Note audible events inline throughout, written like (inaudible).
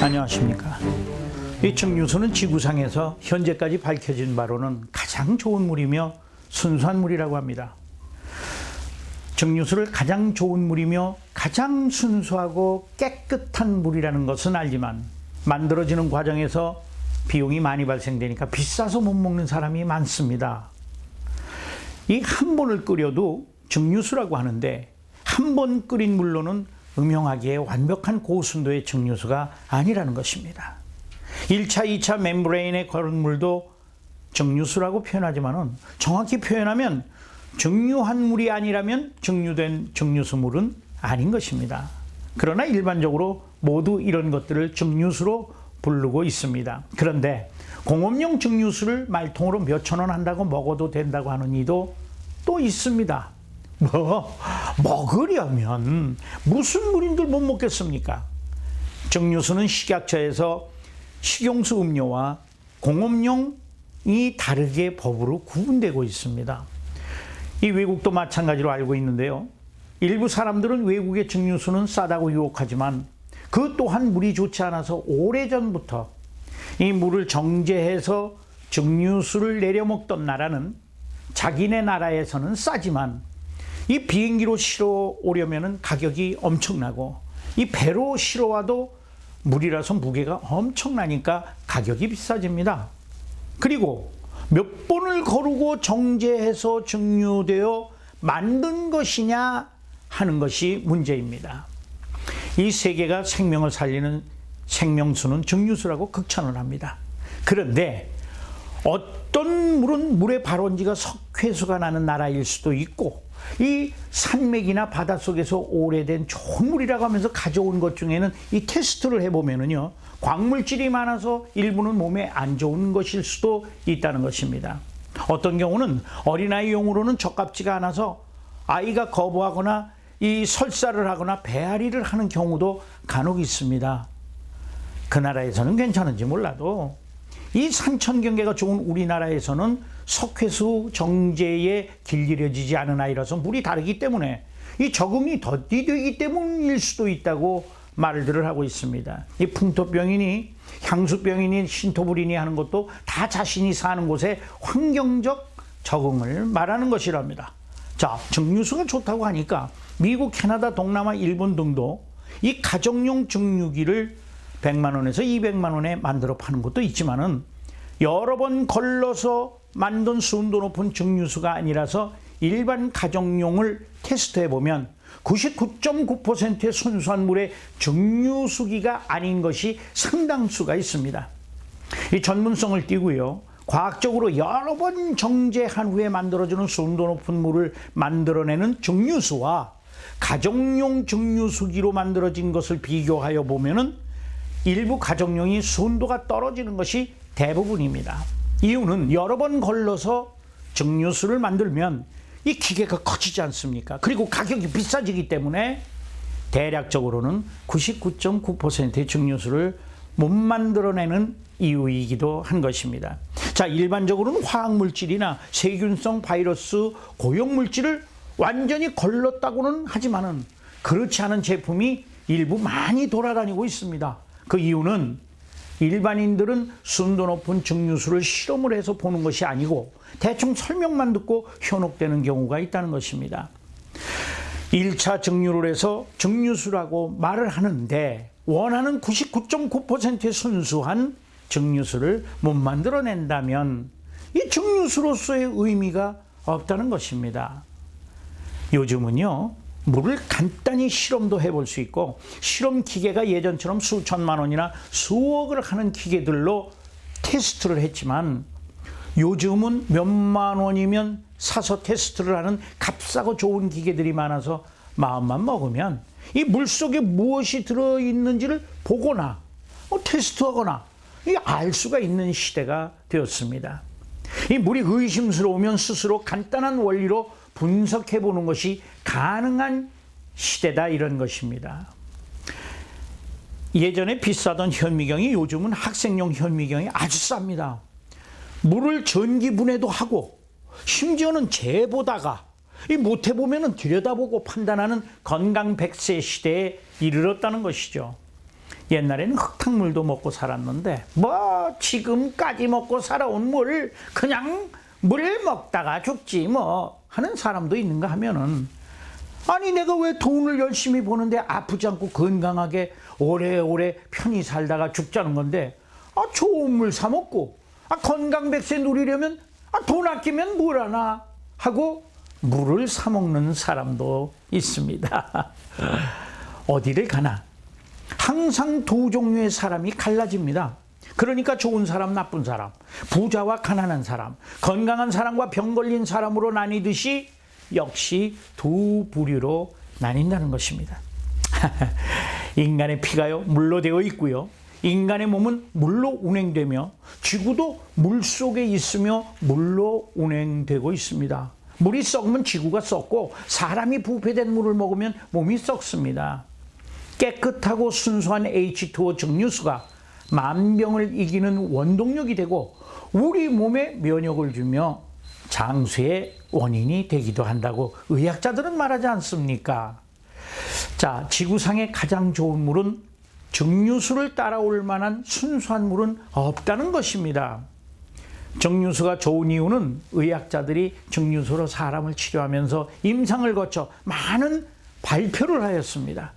안녕하십니까. 이 증류수는 지구상에서 현재까지 밝혀진 바로는 가장 좋은 물이며 순수한 물이라고 합니다. 증류수를 가장 좋은 물이며 가장 순수하고 깨끗한 물이라는 것은 알지만 만들어지는 과정에서 비용이 많이 발생되니까 비싸서 못 먹는 사람이 많습니다. 이 한 번을 끓여도 증류수라고 하는데 한 번 끓인 물로는 음용하기에 완벽한 고순도의 증류수가 아니라는 것입니다. 1차, 2차 멤브레인에 걸은 물도 증류수라고 표현하지만은 정확히 표현하면 증류한 물이 아니라면 증류된 증류수물은 아닌 것입니다. 그러나 일반적으로 모두 이런 것들을 증류수로 부르고 있습니다. 그런데 공업용 증류수를 말통으로 몇천 원 한다고 먹어도 된다고 하는 이도 또 있습니다. 뭐 먹으려면 무슨 물인들 못 먹겠습니까? 증류수는 식약처에서 식용수 음료와 공업용이 다르게 법으로 구분되고 있습니다. 이 외국도 마찬가지로 알고 있는데요. 일부 사람들은 외국의 증류수는 싸다고 유혹하지만 그 또한 물이 좋지 않아서 오래전부터 이 물을 정제해서 증류수를 내려 먹던 나라는 자기네 나라에서는 싸지만 이 비행기로 실어 오려면 가격이 엄청나고 이 배로 실어 와도 물이라서 무게가 엄청나니까 가격이 비싸집니다. 그리고 몇 번을 거르고 정제해서 증류되어 만든 것이냐 하는 것이 문제입니다. 이 세계가 생명을 살리는 생명수는 증류수라고 극찬을 합니다. 그런데 어떤 물은 물의 발원지가 석회수가 나는 나라일 수도 있고 이 산맥이나 바닷속에서 오래된 좋은 물이라고 하면서 가져온 것 중에는 이 테스트를 해보면은요 광물질이 많아서 일부는 몸에 안 좋은 것일 수도 있다는 것입니다. 어떤 경우는 어린아이용으로는 적합지가 않아서 아이가 거부하거나 이 설사를 하거나 배앓이를 하는 경우도 간혹 있습니다. 그 나라에서는 괜찮은지 몰라도 이 산천 경계가 좋은 우리나라에서는 석회수 정제에 길들여지지 않은 아이라서 물이 다르기 때문에 이 적응이 더디되기 때문일 수도 있다고 말들을 하고 있습니다. 이 풍토병이니 향수병이니 신토불이니 하는 것도 다 자신이 사는 곳의 환경적 적응을 말하는 것이랍니다. 자, 증류수가 좋다고 하니까 미국, 캐나다, 동남아, 일본 등도 이 가정용 증류기를 100만 원에서 200만 원에 만들어 파는 것도 있지만은 여러 번 걸러서 만든 순도 높은 증류수가 아니라서 일반 가정용을 테스트해 보면 99.9%의 순수한 물의 증류수기가 아닌 것이 상당수가 있습니다. 이 전문성을 띠고요. 과학적으로 여러 번 정제한 후에 만들어지는 순도 높은 물을 만들어내는 증류수와 가정용 증류수기로 만들어진 것을 비교하여 보면은 일부 가정용이 순도가 떨어지는 것이 대부분입니다. 이유는 여러 번 걸러서 증류수를 만들면 이 기계가 커지지 않습니까? 그리고 가격이 비싸지기 때문에 대략적으로는 99.9%의 증류수를 못 만들어내는 이유이기도 한 것입니다. 자, 일반적으로는 화학물질이나 세균성 바이러스 고용물질을 완전히 걸렀다고는 하지만은 그렇지 않은 제품이 일부 많이 돌아다니고 있습니다. 그 이유는 일반인들은 순도 높은 증류수를 실험을 해서 보는 것이 아니고 대충 설명만 듣고 현혹되는 경우가 있다는 것입니다. 1차 증류를 해서 증류수라고 말을 하는데 원하는 99.9%의 순수한 증류수를 못 만들어낸다면 이 증류수로서의 의미가 없다는 것입니다. 요즘은요, 물을 간단히 실험도 해볼 수 있고 실험 기계가 예전처럼 수천만 원이나 수억을 하는 기계들로 테스트를 했지만 요즘은 몇만 원이면 사서 테스트를 하는 값싸고 좋은 기계들이 많아서 마음만 먹으면 이 물 속에 무엇이 들어있는지를 보거나 뭐 테스트하거나 알 수가 있는 시대가 되었습니다. 이 물이 의심스러우면 스스로 간단한 원리로 분석해 보는 것이 가능한 시대다 이런 것입니다. 예전에 비싸던 현미경이 요즘은 학생용 현미경이 아주 쌉니다. 물을 전기분해도 하고 심지어는 재보다가 이 못해 보면은 들여다보고 판단하는 건강 100세 시대에 이르렀다는 것이죠. 옛날에는 흙탕물도 먹고 살았는데 뭐 지금까지 먹고 살아온 물 그냥 물 먹다가 죽지 뭐 하는 사람도 있는가 하면은 아니 내가 왜 돈을 열심히 버는데 아프지 않고 건강하게 오래오래 편히 살다가 죽자는 건데 아 좋은 물 사 먹고 아 건강 백세 누리려면 아 돈 아끼면 뭘 하나 하고 물을 사 먹는 사람도 있습니다. (laughs) 어디를 가나 항상 두 종류의 사람이 갈라집니다. 그러니까 좋은 사람, 나쁜 사람, 부자와 가난한 사람, 건강한 사람과 병 걸린 사람으로 나뉘듯이 역시 두 부류로 나뉜다는 것입니다. (laughs) 인간의 피가요, 물로 되어 있고요. 인간의 몸은 물로 운행되며 지구도 물 속에 있으며 물로 운행되고 있습니다. 물이 썩으면 지구가 썩고 사람이 부패된 물을 먹으면 몸이 썩습니다. 깨끗하고 순수한 H2O 정류수가 만병을 이기는 원동력이 되고 우리 몸에 면역을 주며 장수의 원인이 되기도 한다고 의학자들은 말하지 않습니까? 자, 지구상의 가장 좋은 물은 정류수를 따라올 만한 순수한 물은 없다는 것입니다. 정류수가 좋은 이유는 의학자들이 정류수로 사람을 치료하면서 임상을 거쳐 많은 발표를 하였습니다.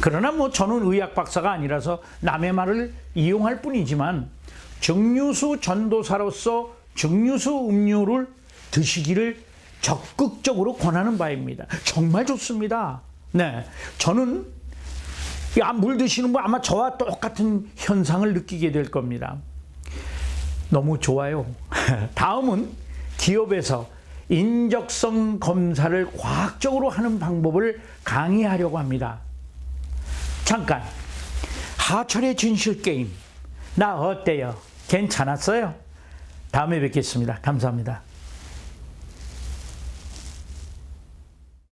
그러나 뭐 저는 의학 박사가 아니라서 남의 말을 이용할 뿐이지만 정류수 전도사로서 정류수 음료를 드시기를 적극적으로 권하는 바입니다. 정말 좋습니다. 네. 저는 야, 물 드시는 분 아마 저와 똑같은 현상을 느끼게 될 겁니다. 너무 좋아요. (laughs) 다음은 기업에서 인적성 검사를 과학적으로 하는 방법을 강의하려고 합니다. 잠깐. 하철의 진실 게임. 나 어때요? 괜찮았어요? 다음에 뵙겠습니다. 감사합니다.